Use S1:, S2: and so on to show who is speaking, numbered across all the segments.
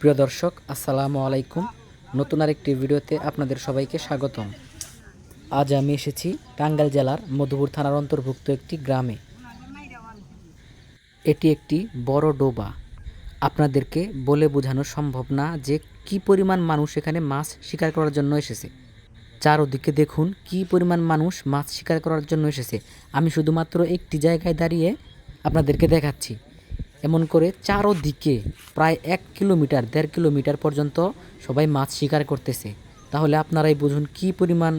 S1: প্রিয় দর্শক, আসসালামু আলাইকুম। নতুন আরেকটি ভিডিওতে আপনাদের সবাইকে স্বাগতম। আজ আমি এসেছি টাঙ্গাইল জেলার মধুপুর থানার অন্তর্ভুক্ত একটি গ্রামে। এটি একটি বড় ডোবা। আপনাদেরকে বলে বোঝানো সম্ভব না যে কি পরিমাণ মানুষ এখানে মাছ শিকার করার জন্য এসেছে। চারোদিকে দেখুন কি পরিমাণ মানুষ মাছ শিকার করার জন্য এসেছে। আমি শুধুমাত্র একটি জায়গায় দাঁড়িয়ে আপনাদেরকে দেখাচ্ছি। এমন করে চারোদিকে প্রায় এক কিলোমিটার, দেড় কিলোমিটার পর্যন্ত সবাই মাছ শিকার করতেছে। তাহলে আপনারাই বুঝুন কি পরিমাণ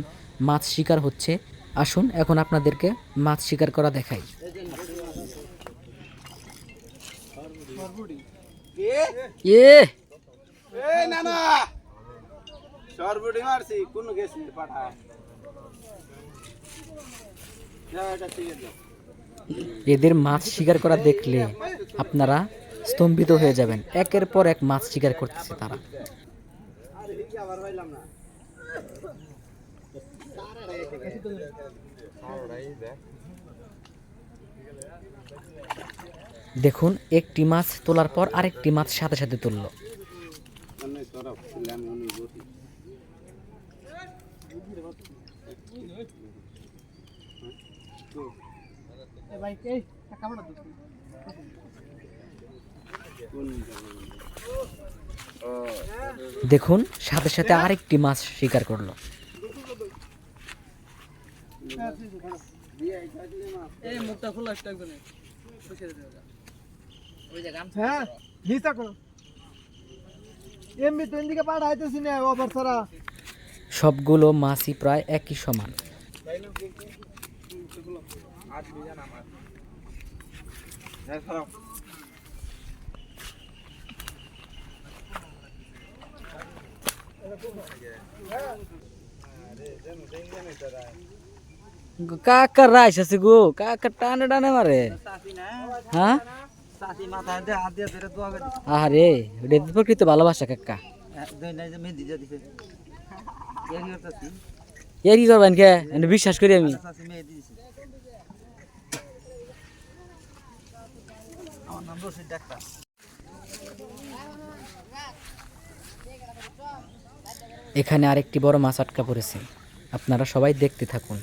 S1: মাছ শিকার হচ্ছে। আসুন, এখন আপনাদেরকে মাছ শিকার করা দেখাই।
S2: মারছি, কোন গেছি
S1: এদের মাছ শিকার করা দেখলে আপনারা স্তম্ভিত হয়ে যাবেন। একের পর এক মাছ শিকার করতেছে তারা। দেখুন, একটি মাছ তোলার পর আরেকটি মাছ সাথে সাথে তুললো।
S2: অনেক সরব ছিলাম উনি বসি কোন
S1: দেখুন সাথে সাথে আরেকটি মাছ শিকার করল।
S3: হ্যাঁ
S1: সবগুলো মাছই প্রায় একই সমান।
S2: হ্যাঁ সরব
S1: কাকার রাইস আছে গো কাকা টানে টানে মারে। হ্যাঁ? আরে এটা প্রকৃত ভালোবাসা কাকা। এর কি করবেন কে? বিশ্বাস করি আমি।
S2: নাম রশিদ ডাক্তার
S1: এখানে আরেকটি বড় মাছ আটকা পড়েছে। আপনারা সবাই দেখতে থাকুন।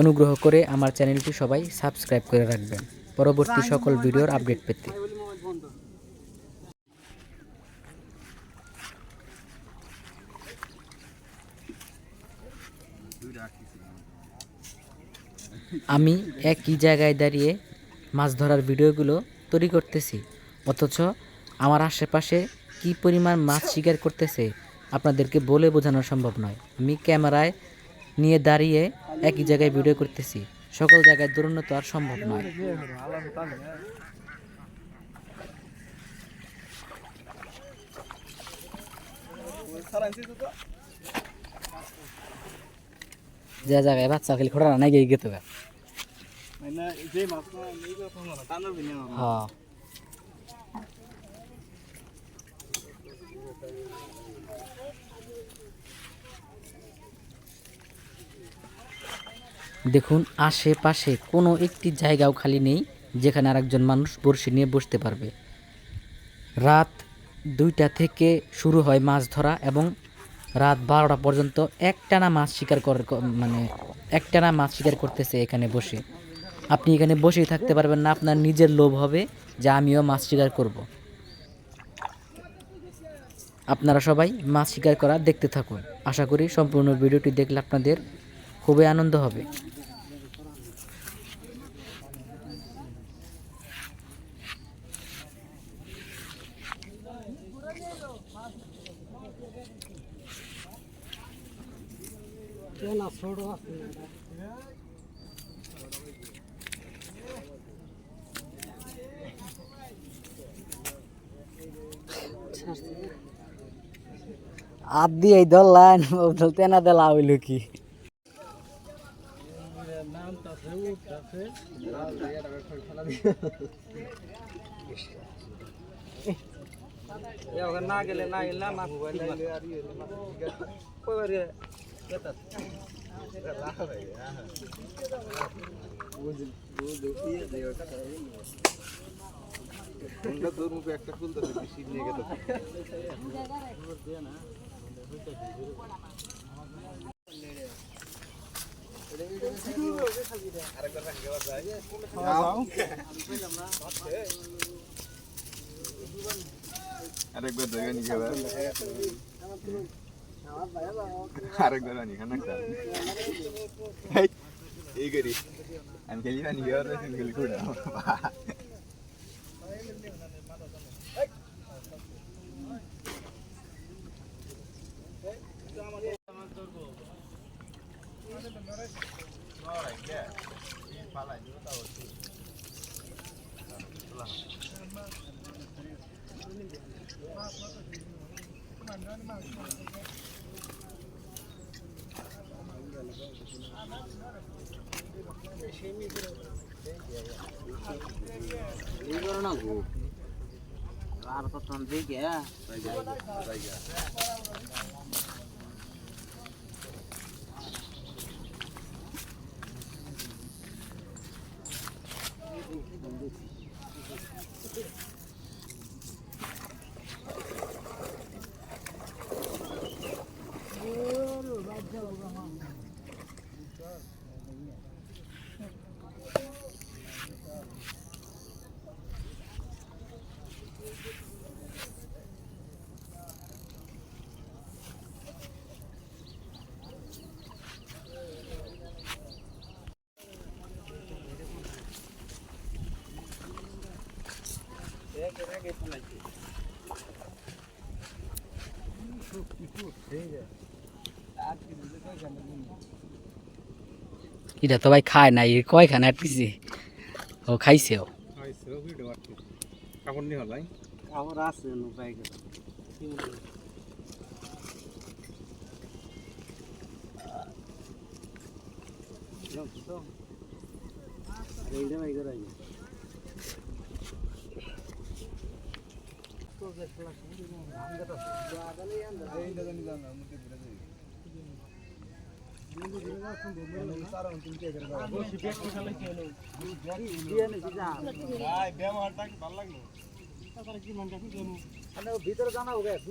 S1: অনুগ্রহ করে আমার চ্যানেলটি সবাই সাবস্ক্রাইব করে রাখবেন। পরবর্তী সকল ভিডিওর আপডেট পেতে। আমি একই জায়গায় দাঁড়িয়ে মাছ ধরার ভিডিওগুলো তৈরি করতেছি। অথচ আমার আশেপাশে কি পরিমাণ মাছ শিকার করতেছে, আপনাদেরকে বলে বোঝানো সম্ভব নয়। আমি ক্যামেরায় নিয়ে দাঁড়িয়ে একই জায়গায় ভিডিও করতেছি। সকল জায়গায় দৌড়ানো তো আর সম্ভব নয়। যে জায়গায় বাচ্চা খালি খোড়া নাই গিয়ে গেতে হ্যাঁ দেখুন আশেপাশে কোনো একটি জায়গাও খালি নেই যেখানে আরেকজন মানুষ বড়শি নিয়ে বসতে পারবে। রাত দুইটা থেকে শুরু হয় মাছ ধরা এবং রাত বারোটা পর্যন্ত একটানা মাছ শিকার কর মানে একটানা মাছ শিকার করতেছে এখানে বসে। আপনি এখানে বসেই থাকতে পারবেন না, আপনার নিজের লোভ হবে যে আমিও মাছ শিকার করব। আপনারা সবাই মাছ শিকার করা দেখতে থাকুন। আশা করি সম্পূর্ণ ভিডিওটি দেখলে আপনাদের খুবই আনন্দ হবে।
S3: না ছোট
S1: আদি এই ধরলাম ধরতে না দিলা হইল কি?
S4: না গেলে না গেলে না কইবারে
S2: তোর মুখে একটা ফুল তো বেশি নিয়ে আরেকবার দেখে নি খাবার আরেকবার আনি খানা খা এই করি আমি খেলি না নিয়ে আর খেলি কুড়া
S4: আর কত দিকে
S1: এটা তো ভাই খায় না এর কয়খানা আটকেছে ও খাইছে ও
S2: কাপড় নিয়ে হলাই
S4: আমার আছে উপায় গেল এইটা ভাই করে ভিতরে জানা হবে একটু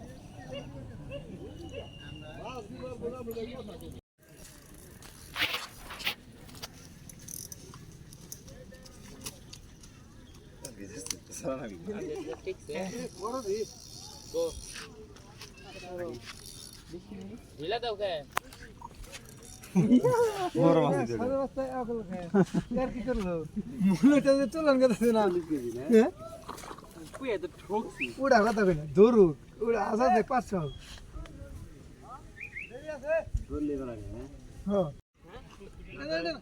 S3: আগল খায়। আর কি করল? মূলটা যে চলন গেছে না। হ্যাঁ? উড়া কথা কই না, দৌড়ুক। উড়া আসা দেখ পাঁচশো। হ্যাঁ এটা,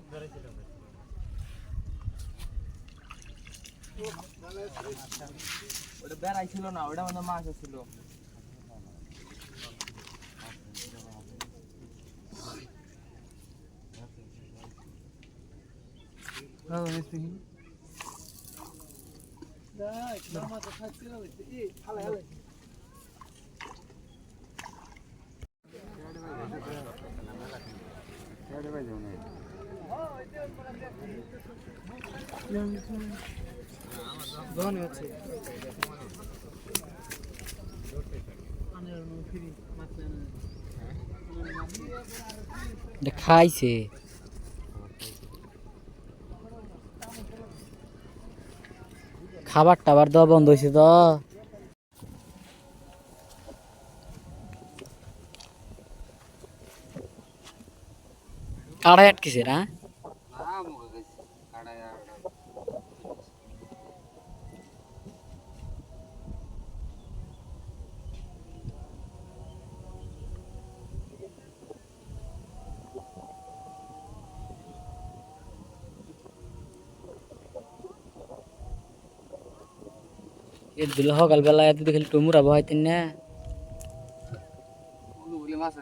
S4: ওটা বেড়াই ছিল না ওটা মানে মাছ ছিল
S3: হ্যাঁ, মিষ্টি। দেখ, ধনী হচ্ছে
S1: খাইছে। খাবার টাবার দেওয়া বন্ধ হয়েছে তো। কাড়ায় আটকেছে না? এ দিল সকালবেলা এত দেখলে টুমুর আবহাওয়া না।
S3: মাছ